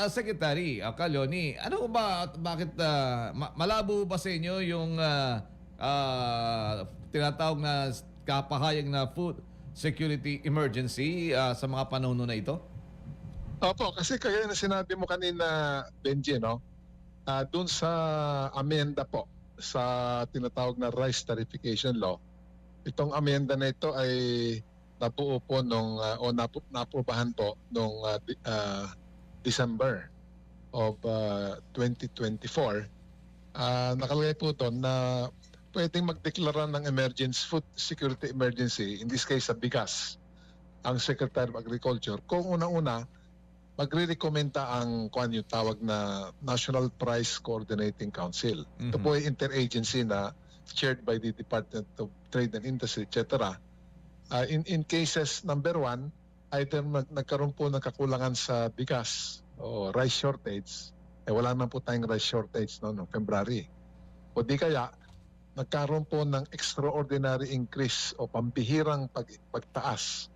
ah, Secretary uh, Caloni, ano ba, bakit ah, ma- malabo ba sa inyo yung ah, ah, tinatawag na kapahayag na food security emergency ah, sa mga panahon na ito? Opo, kasi kaya na sinabi mo kanina, Benji, no? Ah, doon sa amenda po sa tinatawag na rice tarification law, itong amenda na ito ay nabuo po nung ah, o napu, napubahan po nung ah, di- ah, December of ah, 2024. Ah, nakalagay po doon na pwedeng magdeklara ng emergency food security emergency in this case sa bigas ang Secretary of Agriculture kung una-una magre-recommenda ang kuan yung tawag na National Price Coordinating Council. Ito Mhm. po ay interagency na chaired by the Department of Trade and Industry, etc. Uh, in, in cases number one, either mag, nagkaroon po ng kakulangan sa bigas o rice shortage, eh wala naman po tayong rice shortage no, no February. O di kaya, nagkaroon po ng extraordinary increase o pambihirang pag, pagtaas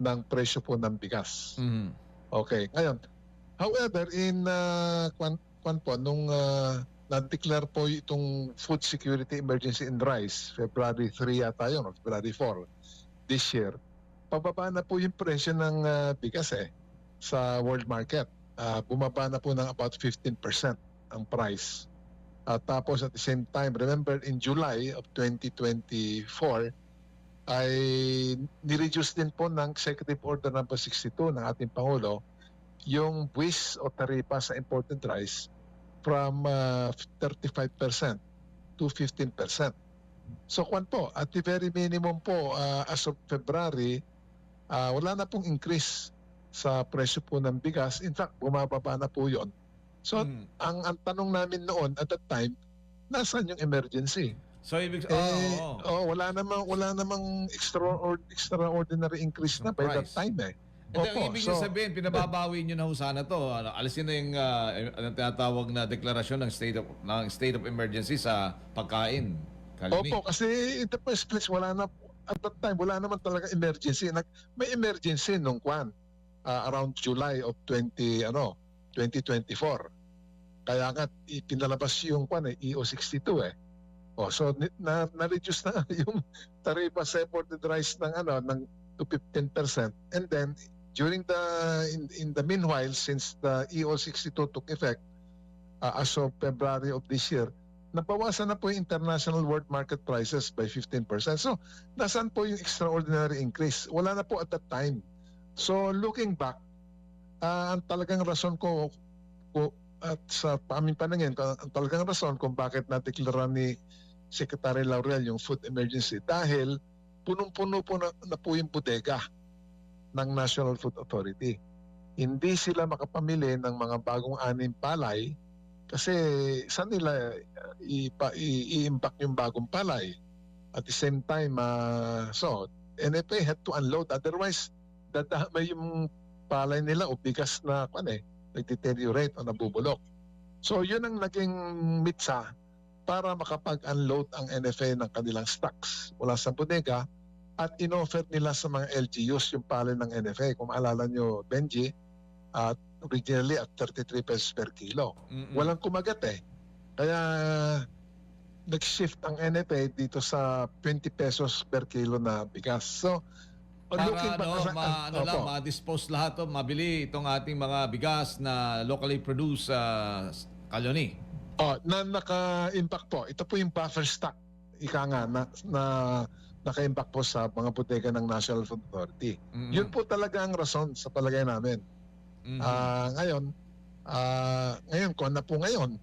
ng presyo po ng bigas. Mhm. Okay, ngayon, however, in uh, kwan, kwan po, nung uh, na-declare po itong food security emergency in rice, February 3 yata yun, February 4 this year, pababa na po yung presyo ng uh, bigas eh sa world market. Uh, bumaba na po ng about 15% ang price. At tapos at the same time, remember in July of 2024, ay nireduce din po ng Executive Order number 62 ng ating Pangulo yung buwis o taripa sa imported rice from uh, 35% to 15%. So kwan po, at the very minimum po uh, as of February, uh, wala na pong increase sa presyo po ng bigas. In fact, bumababa na po yon. So Mhm. ang, ang tanong namin noon at that time, nasaan yung emergency? So ibig Eh, oh, oh. oh, wala namang wala namang extra extraordinary increase na by that time eh. Hindi, ang Opo, ibig so- sabihin, pinababawi nyo na ho sana to. Ano, alisin na yung uh, anong tinatawag na deklarasyon ng state of ng state of emergency sa pagkain. Kalini. Opo, kasi in the first place, wala na, at that time, wala naman talaga emergency. Nag, may emergency nung kwan, ah, around July of 20, ano, 2024. Kaya nga, ipinalabas yung kwan eh, EO62 eh. Oh, so, na, na-reduce na yung taripa sa imported rice ng, ano, ng to 15%. And then, during the, in, in the meanwhile, since the EO62 took effect, ah, as of February of this year, nabawasan na po yung international world market prices by 15%. So, nasaan po yung extraordinary increase? Wala na po at that time. So, looking back, ah, ang talagang rason ko, ko at sa aming paningin, ang talagang rason kung bakit natiklara ni Secretary Laurel yung food emergency dahil punong-puno po na, na po yung bodega ng National Food Authority. Hindi sila makapamili ng mga bagong anim palay kasi saan nila i- i-impact yung bagong palay. At the same time, uh, so NFA had to unload. Otherwise, dadamay yung palay nila o bigas na kwan eh, nag-deteriorate o nabubulok. So yun ang naging mitsa para makapag-unload ang NFA ng kanilang stocks mula sa bodega at inoffer nila sa mga LGUs yung palay ng NFA. Kung maalala nyo, Benji, at originally at 33 pesos per kilo Mm-mm. walang kumagat eh. Kaya nag-shift ang NFA dito sa 20 pesos per kilo na bigas. So, Para ano, ma, ano lang, ma-dispose lahat to, mabili itong ating mga bigas na locally produced sa Kaloni. Oh, na naka-impact po. Ito po yung buffer stock. Ika nga na, na naka-impact po sa mga bodega ng National Food Authority. Mm-mm. Yun po talaga ang rason sa palagay namin. Mhm. Ah, ngayon, ah, ngayon, kung ano po ngayon,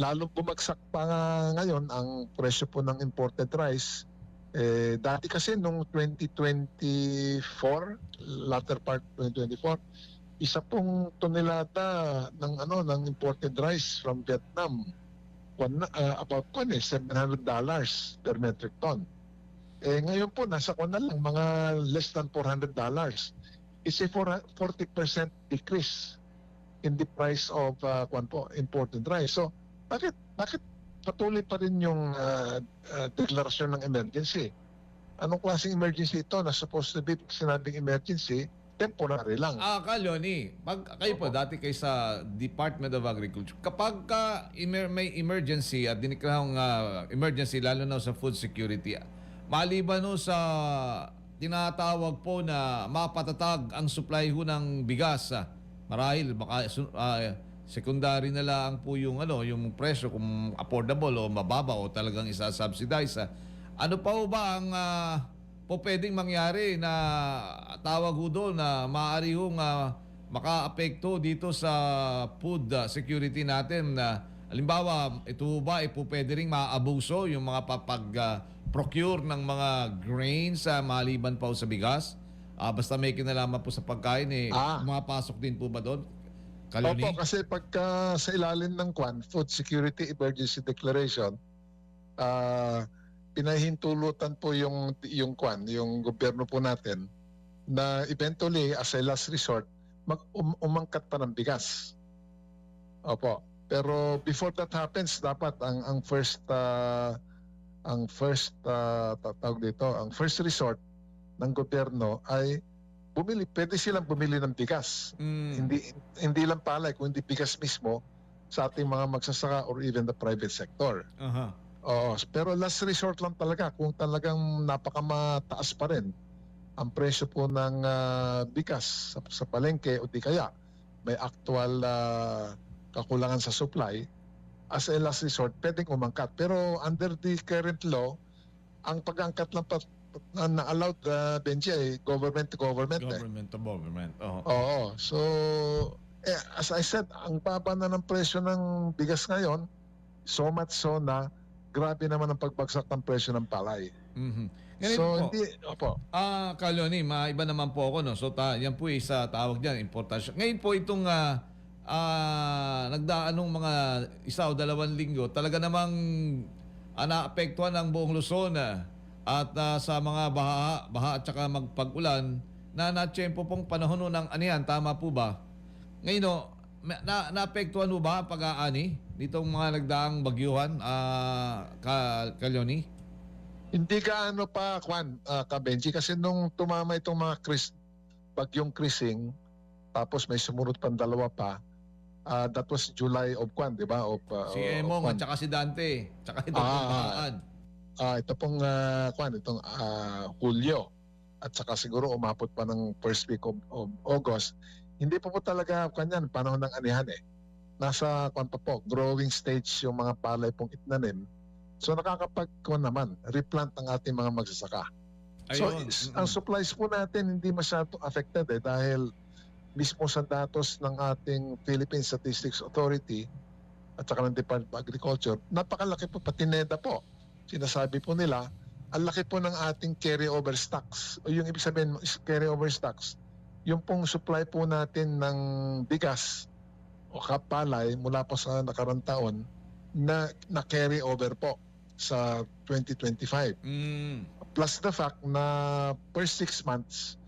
lalong bumagsak pa nga ngayon ang presyo po ng imported rice. Eh, dati kasi nung 2024, latter part 2024, isa pong tonelada ng ano ng imported rice from Vietnam kwan na, ah, about kwan eh, 700 dollars per metric ton. Eh ngayon po nasa kwan na lang mga less than 400 dollars is a for- 40% decrease in the price of uh, kwan po, imported rice. So, bakit bakit patuloy pa rin yung uh, uh, deklarasyon ng emergency? Anong klaseng emergency ito na supposed to be sinabing emergency, temporary lang. Ah, Kalyoni, pag kayo po, dati kayo sa Department of Agriculture, kapag ka emer- may emergency at diniklarang ah, emergency, lalo na sa food security, maliban no sa tinatawag po na mapatatag ang supply ho ng bigas, ah, marahil baka ah, secondary na lang po yung ano, yung presyo kung affordable o mababa o talagang isa-subsidize. ah. Ano pa ho ba ang ah, po pwedeng mangyari na tawag ho doon na maaari hong ah, maka-apekto dito sa food security natin na halimbawa ito ba ay po pwede ring maabuso yung mga papag ah, procure ng mga grains sa maliban pa sa bigas Ah, basta may kinalaman po sa pagkain eh Ah. mapasok din po ba doon Kaloni? Opo, kasi pagka sa ilalim ng Kwan, Food Security Emergency Declaration, ah pinahintulutan po yung yung Kwan, yung gobyerno po natin na eventually as a last resort mag um- umangkat pa ng bigas. Opo. Pero before that happens, dapat ang ang first ah, ang first uh, tawag dito, ang first resort ng gobyerno ay bumili, pwede silang bumili ng bigas Mm. hindi hindi lang palay kundi bigas mismo sa ating mga magsasaka or even the private sector. Aha. Oo, pero last resort lang talaga kung talagang napakamataas pa rin ang presyo po ng ah, bigas sa, sa palengke o di kaya may actual ah, kakulangan sa supply as a last resort pwedeng umangkat pero under the current law ang pag-angkat lang pa na, allowed uh, Benji ay government to government eh. Government to government. Oo. Oo. So, eh, as I said, ang baba na ng presyo ng bigas ngayon, so much so na grabe naman ang pagbagsak ng presyo ng palay. Mhm. Ganito so, po. hindi, opo. Ah, Kalyoni, maiba naman po ako no. So ta, yan po isa tawag diyan, importansya. Ngayon po itong ah ah, nagdaanong mga isa o dalawang linggo, talaga namang ah, naapektuhan ang buong Luzon ah. at ah, sa mga baha, baha at saka magpag-ulan na natsyempo pong panahon ng anihan, tama po ba? Ngayon no, ma- na, naapektuhan mo ba pag-aani nitong mga nagdaang bagyuhan, ah, ka, Kalyoni? Hindi gaano pa, Kwan, uh, Kabenji, kasi nung tumama itong mga Chris, bagyong Krising, tapos may sumunod pang dalawa pa, ah, that was July of Kwan, di ba? Of, ah, Si Emong at saka si Dante, tsaka ito Ah. bahaan. Ah, ito pong ah, kwan, itong ah, Hulyo at saka siguro umabot pa ng first week of, of August. Hindi pa po talaga kanyan panahon ng anihan eh. Nasa kwan pa po, growing stage yung mga palay pong itnanim. So nakakapag naman, replant ang ating mga magsasaka. So Ayun. Mm-mm. ang supplies po natin hindi masyado affected eh dahil mismo sa datos ng ating Philippine Statistics Authority at saka ng Department of Agriculture, napakalaki po, pati NEDA po. Sinasabi po nila, ang laki po ng ating carry-over stocks. O yung ibig sabihin carry-over stocks, yung pong supply po natin ng bigas o kapalay mula po sa nakarang taon na, na carry over po sa 2025 Mm. plus the fact na per six months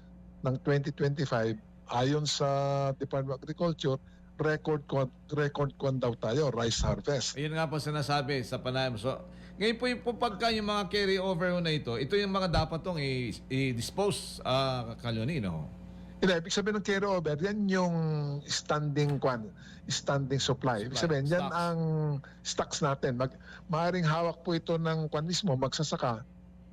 ng 2025 ayon sa Department of Agriculture record record con daw tayo rice harvest Ayun nga po sinasabi sa panayam. So, ngayon po yung po pagka yung mga carry over na ito, ito yung mga dapat tong i-dispose uh, Kalyoni, no? Hindi, ibig sabihin ng carry over yan yung standing kwan standing supply ibig sabihin yan stocks. ang stocks natin mag maaring hawak po ito ng kwan mismo magsasaka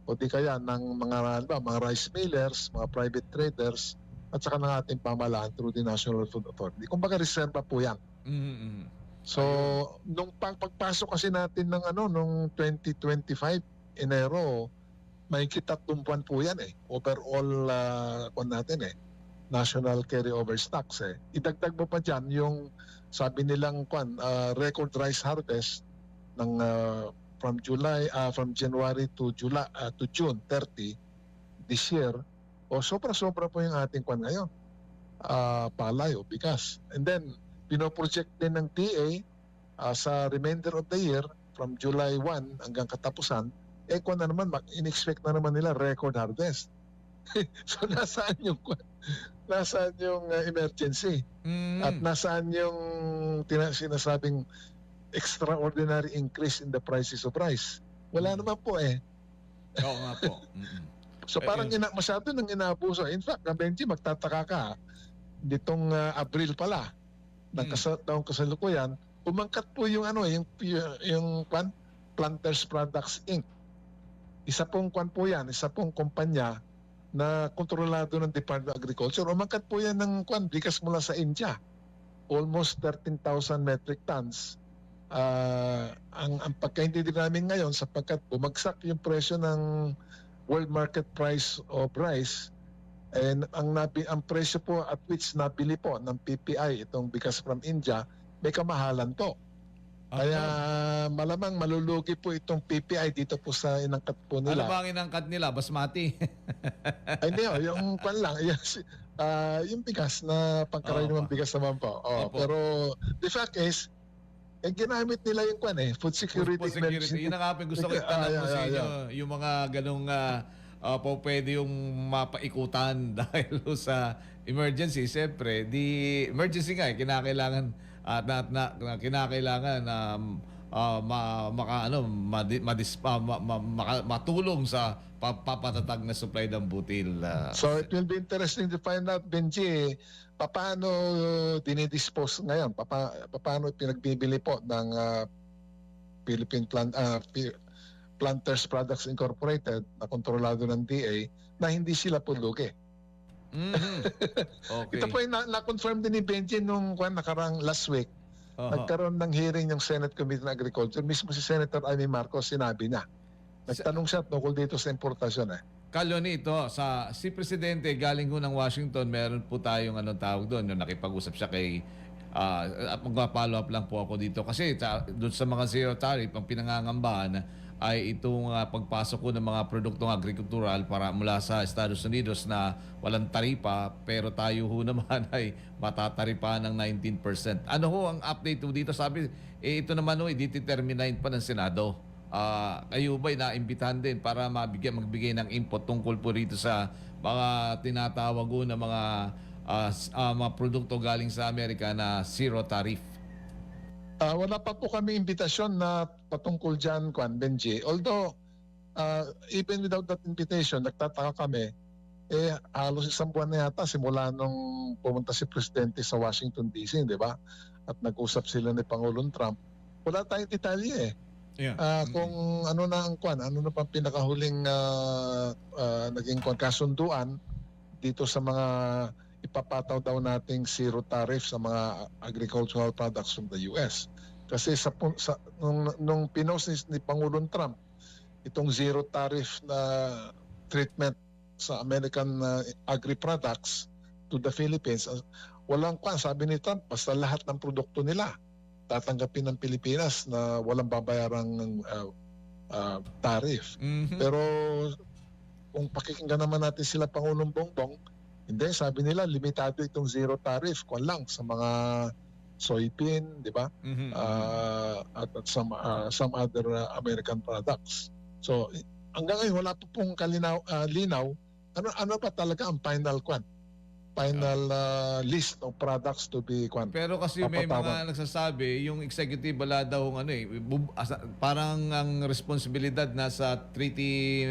o di kaya ng mga ba, mga rice millers mga private traders at saka ng ating pamahalaan through the National Food Authority kumbaga reserva po yan Mm-hmm. So, nung pag pagpasok kasi natin ng ano nung 2025 Enero, may tatlong buwan po yan eh. Overall uh, kwan natin eh. National carryover stocks eh. Idagdag mo pa dyan yung sabi nilang kwan, uh, record rice harvest ng uh, from July uh, from January to July uh, to June 30 this year. O sobra-sobra po yung ating kwan ngayon. Uh, palay o bigas. And then pinoproject din ng TA ah, sa remainder of the year from July 1 hanggang katapusan, eh kung na naman, in-expect na naman nila record harvest. so nasaan yung nasaan yung ah, emergency Mm. at nasaan yung tina- sinasabing extraordinary increase in the prices of rice? Wala Mm. naman po eh. Oo nga po. Mm-mm. So parang Ayun. ina, masyado nang inaabuso. In fact, Benji, magtataka ka, ditong ah, Abril pala, ng Hmm. kasa, taong kasalukuyan, umangkat po yung ano, yung, yung, yung kwan, Planters Products Inc. Isa pong kwan po yan, isa pong kumpanya na kontrolado ng Department of Agriculture. Umangkat po yan ng kwan, bigas mula sa India. Almost 13,000 metric tons. Ah, ang, ang pagkaintindi namin ngayon sapagkat bumagsak yung presyo ng world market price of rice and ang nabi, ang presyo po at which nabili po ng PPI itong bigas from India may kamahalan to. Kaya malamang malulugi po itong PPI dito po sa inangkat po ano nila. ba ang inangkat nila? Basmati. Ay, hindi, oh, yung kwan lang, yung, ah, yung bigas na pangkaraniwang bigas naman po. Oh, Opo. pero the fact is, eh, ginamit nila yung kwan eh, food security, Food security. emergency. Yun ang gusto ko Ah, itanong yeah, ko sa yeah, inyo. Yung mga ganong uh, po pwede yung mapaikutan dahil sa emergency. Siyempre, di emergency nga eh, kinakailangan at na, na, na- kinakailangan na ah, ma, maka, ano, madi, madis, ah, ma, ma- maka- matulong sa pa, papatatag na supply ng butil. ah. So it will be interesting to find out, Benji, paano dinidispose ngayon? Papa, paano pinagbibili po ng ah, Philippine Plant, Pi- Planters Products Incorporated na kontrolado ng DA na hindi sila pulugi. Mhm. Okay. Ito po yung na- na-confirm din ni Benji nung kwan, nakarang last week. Oho. Nagkaroon ng hearing ng Senate Committee on Agriculture. Mismo si Senator Amy Marcos sinabi niya. Nagtanong siya tungkol dito sa importasyon eh. Kalyon ito, sa si Presidente galing ho ng Washington, meron po tayong anong tawag doon, yung nakipag-usap siya kay uh, mag-follow up lang po ako dito kasi ta, doon sa mga zero tariff ang pinangangambahan ay itong ah, pagpasok ko ng mga produktong agrikultural para mula sa Estados Unidos na walang taripa pero tayo ho naman ay matataripa ng 19%. Ano ho ang update ho dito? Sabi, eh, ito naman ho, i-determine pa ng Senado. Ah, kayo ba'y naimbitahan din para mabigyan magbigay ng input tungkol po rito sa mga tinatawag ko na mga s- ah, mga produkto galing sa Amerika na zero tariff? Ah, wala pa po kami imbitasyon na patungkol dyan, Kwan, Benji. Although, ah, even without that invitation, nagtataka kami, eh, halos isang buwan na yata simula nung pumunta si Presidente sa Washington DC, di ba? At nag-usap sila ni Pangulong Trump. Wala tayong detalye eh. Yeah. Ah, kung ano na ang kwan, ano na pang pinakahuling ah, ah, naging kwan, kasunduan dito sa mga ipapataw daw nating zero tariff sa mga agricultural products from the US. Kasi sa, sa nung, nung pinost ni, ni Pangulong Trump itong zero tariff na treatment sa American ah, agri-products to the Philippines, ah, walang kwan, sabi ni Trump, basta lahat ng produkto nila tatanggapin ng Pilipinas na walang babayarang uh, uh, tariff. Mhm. Pero kung pakikinggan naman natin sila Pangulong Bongbong, hindi, sabi nila limitado itong zero tariff kung lang sa mga soybean, di ba? Mhm. Uh, at, at some, uh, some other uh, American products. So hanggang ngayon wala pa pong kalinaw, uh, linaw ano ano ba talaga ang final kwan? Final uh, list of products to be kwan. Pero kasi may mga nagsasabi, yung executive wala daw ang ano eh, parang ang responsibilidad nasa treaty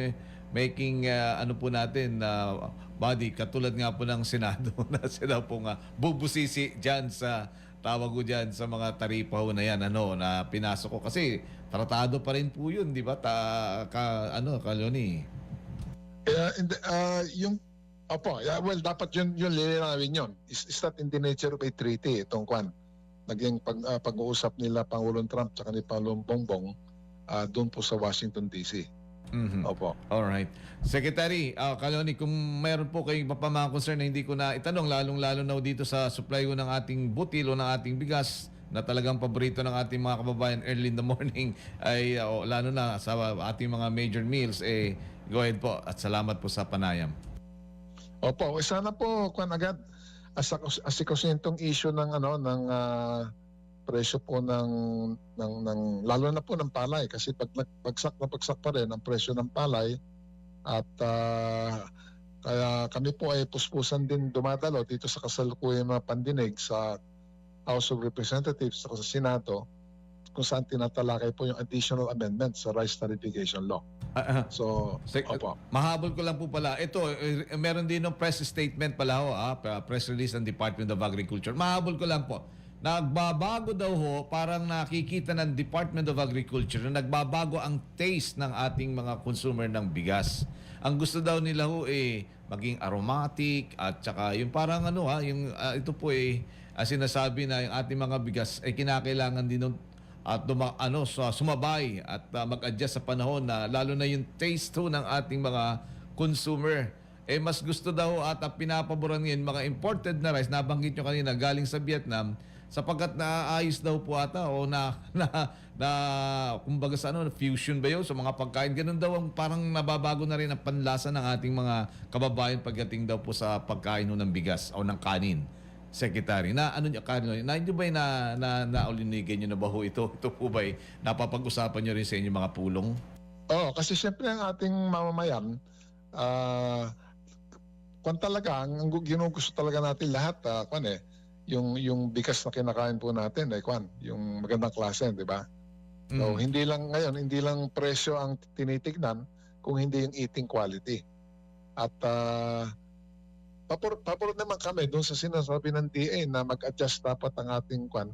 making ah, ano po natin na body katulad nga po ng Senado na sila po nga bubusisi diyan sa tawag ko diyan sa mga taripa ho na yan ano na pinasok ko kasi tratado pa rin po yun di ba ta ka, ano kaloni Yeah, and, uh, yung Opo, yeah, well dapat yun yun lilinawin yun. Is, is that in the nature of a treaty itong kwan? Naging pag, uh, pag-uusap nila Pangulong Trump at ni Pangulong Bongbong uh, doon po sa Washington DC. Mhm. Opo. All right. Secretary, uh, Kaloni, kung mayroon po kayong pa mga concern na hindi ko na itanong, lalong-lalo na dito sa supply ko ng ating butil o ng ating bigas na talagang paborito ng ating mga kababayan early in the morning ay uh, lalo na sa ating mga major meals eh go ahead po at salamat po sa panayam. Opo, sana po kwan agad as asikusin itong issue ng ano ng ah, presyo po ng, ng ng lalo na po ng palay kasi pag nagpagsak na pagsak pa rin ang presyo ng palay at ah, kaya kami po ay puspusan din dumadalo dito sa kasalukuyang mga pandinig sa House of Representatives at sa Senado kung saan tinatalakay po yung additional amendment sa rice tariffication law. Ah, ah. So, Sec- opo. Mahabol ko lang po pala. Ito, eh, meron din ng press statement pala ho, ah, press release ng Department of Agriculture. Mahabol ko lang po. Nagbabago daw ho, parang nakikita ng Department of Agriculture na nagbabago ang taste ng ating mga consumer ng bigas. Ang gusto daw nila ho eh maging aromatic at saka yung parang ano ha, yung ah, ito po eh ah, sinasabi na yung ating mga bigas ay kinakailangan din ng at duma, ano sa sumabay at uh, mag-adjust sa panahon na lalo na yung taste ho ng ating mga consumer eh mas gusto daw at uh, pinapaboran ngayon mga imported na rice nabanggit nyo kanina galing sa Vietnam sapagkat naayos daw po ata o na na, na kumbaga sa ano fusion ba yun sa mga pagkain ganun daw ang parang nababago na rin ang panlasa ng ating mga kababayan pagdating daw po sa pagkain ng bigas o ng kanin Secretary, na ano niyo kanino, na hindi ba na na naulinigan niyo na ba ho ito? Ito po ba napapag-usapan niyo rin sa inyong mga pulong? Oo, kasi siyempre ang ating mamamayan, ah kung talaga, ang ginugusto talaga natin lahat, ah, kwan eh, yung, yung bigas na kinakain po natin, eh, kwan, yung magandang klase, di ba? So, Mm. hindi lang ngayon, hindi lang presyo ang tinitignan, kung hindi yung eating quality. At uh, papor, papor naman kami doon sa sinasabi ng DA na mag-adjust dapat ang ating kwan,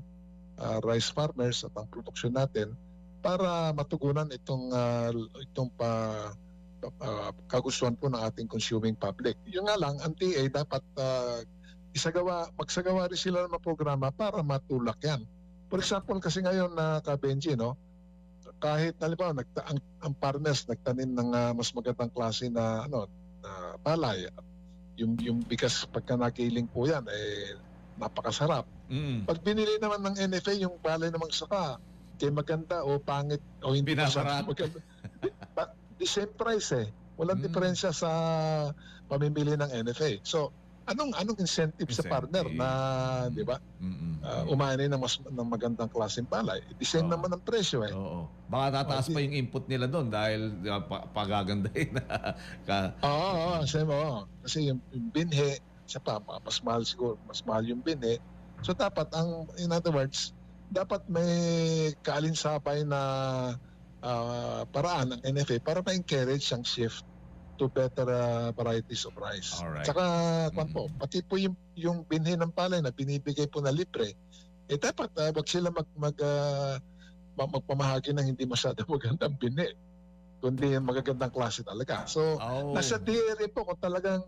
ah, rice farmers at ang produksyon natin para matugunan itong ah, itong pa, ah, kagustuhan po ng ating consuming public. Yung nga lang, ang DA dapat ah, isagawa, magsagawa rin sila ng programa para matulak yan. For example, kasi ngayon na ka-Benji, no, kahit halimbawa nagta, ang, ang farmers nagtanim ng ah, mas magandang klase na ano na palay yung yung bigas pagka nakiling po yan eh napakasarap. Mm. Pag binili naman ng NFA yung palay namang saka, kay maganda o pangit o hindi masarap, maganda. But the same price eh. Walang Mm. diferensya sa pamimili ng NFA. So, anong anong incentive, sa Incentive. partner na, 'di ba? Mm-mm. Uh, umani ng mas ng magandang klaseng palay. The same Oo. naman ang presyo eh. Oo. Baka tataas Oh, pa yung input nila doon dahil uh, pa- pagagandahin na ka. Oo, oo, same oo. Kasi yung, yung binhe, sa pa, ma- mas mahal siguro, mas mahal yung binhe. So dapat ang in other words, dapat may kaalinsapay na ah, paraan ng NFA para ma-encourage ang shift to better ah, varieties of rice. Alright. Tsaka, kwan po, pati po yung, yung binhi ng palay na binibigay po na libre, eh dapat ah, wag sila mag, mag, ma- magpamahagi ng hindi masyado magandang binhi kundi yung magagandang klase talaga. So, Oh. Nasa rin po kung talagang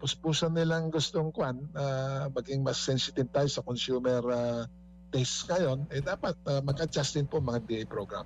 puspusan nilang gustong kwan, ah, maging mas sensitive tayo sa consumer ah, taste ngayon, eh dapat ah, mag-adjust din po mga DA program.